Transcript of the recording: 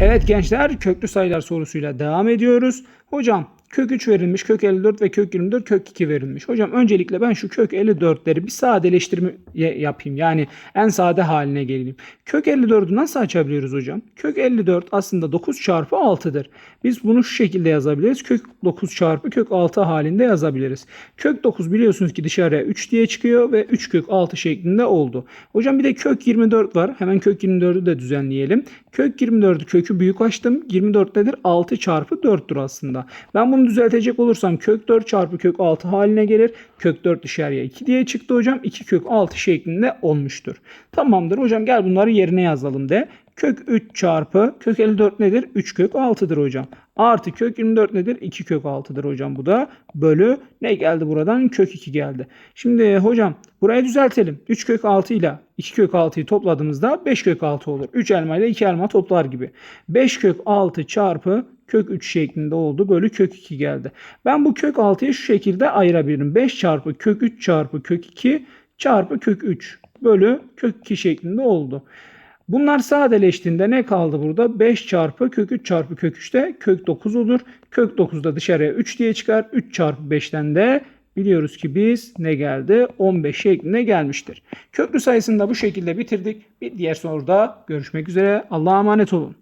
Evet gençler köklü sayılar sorusuyla devam ediyoruz. Hocam kök 3 verilmiş, kök 54 ve kök 24, kök 2 verilmiş. Hocam öncelikle ben şu kök 54'leri bir sadeleştirme yapayım. Yani en sade haline geleyim. Kök 54'ü nasıl açabiliyoruz hocam? Kök 54 aslında 9 çarpı 6'dır. Biz bunu şu şekilde yazabiliriz. Kök 9 çarpı kök 6 halinde yazabiliriz. Kök 9 biliyorsunuz ki dışarıya 3 diye çıkıyor ve 3 kök 6 şeklinde oldu. Hocam bir de kök 24 var. Hemen kök 24'ü de düzenleyelim. Kök 24'ü kökü büyük açtım. 24 nedir? 6 çarpı 4'tür aslında. Ben bunu düzeltecek olursam kök 4 çarpı kök 6 haline gelir. Kök 4 dışarıya 2 diye çıktı hocam. 2 kök 6 şeklinde olmuştur. Tamamdır hocam gel bunları yerine yazalım de. Kök 3 çarpı kök 54 nedir? 3 kök 6'dır hocam. Artı kök 24 nedir? 2 kök 6'dır hocam bu da. Bölü ne geldi buradan? Kök 2 geldi. Şimdi hocam burayı düzeltelim. 3 kök 6 ile 2 kök 6'yı topladığımızda 5 kök 6 olur. 3 elma ile 2 elma toplar gibi. 5 kök 6 çarpı kök 3 şeklinde oldu. Bölü kök 2 geldi. Ben bu kök 6'yı şu şekilde ayırabilirim. 5 çarpı kök 3 çarpı kök 2 çarpı kök 3 bölü kök 2 şeklinde oldu. Bunlar sadeleştiğinde ne kaldı burada? 5 çarpı kök 3 çarpı kök 3 de kök 9 olur. Kök 9 da dışarıya 3 diye çıkar. 3 çarpı 5'ten de biliyoruz ki biz ne geldi? 15 şeklinde gelmiştir. Köklü sayısını da bu şekilde bitirdik. Bir diğer soruda görüşmek üzere. Allah'a emanet olun.